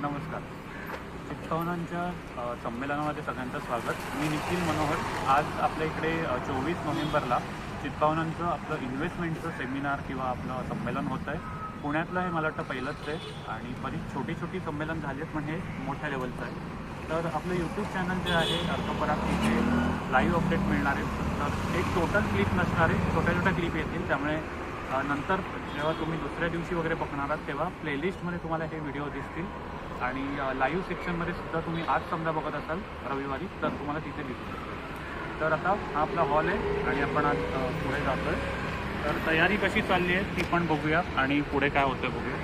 नमस्कार. अ, संमेलनामध्ये सगळ्यांचं स्वागत. मी निखिल मनोहर. आज आपल्या इकडे चोवीस नोव्हेंबरला चित्पावनांचं आपलं इन्व्हेस्टमेंटचं सेमिनार किंवा आपलं संमेलन होतं आहे. पुण्यातलं हे मला वाटतं पहिलंच आहे आणि बरीच छोटी छोटी संमेलन झाली आहेत पण हे मोठ्या लेवलचं आहे. तर आपलं यूट्यूब चॅनल जे आहे अर्थपराग तिथे लाईव्ह अपडेट मिळणार आहे. तर एक टोटल क्लिप नसणार आहे. छोट्या छोट्या क्लिप येतील त्यामुळे नंतर जेव्हा तुम्ही दुसऱ्या दिवशी वगैरे बघणार आहात तेव्हा प्लेलिस्टमध्ये तुम्हाला हे व्हिडिओ दिसतील. आणि लाईव्ह सेक्शनमध्ये सुद्धा तुम्ही आज समजा बघत असाल रविवारी तर तुम्हाला तिथे दिसतील तर आता हा आपला हॉल आहे आणि आपण आज पुढे पुढे आहे तर तयारी कशी चालली आहे ती पण बघूया आणि पुढे काय होतं बघूया.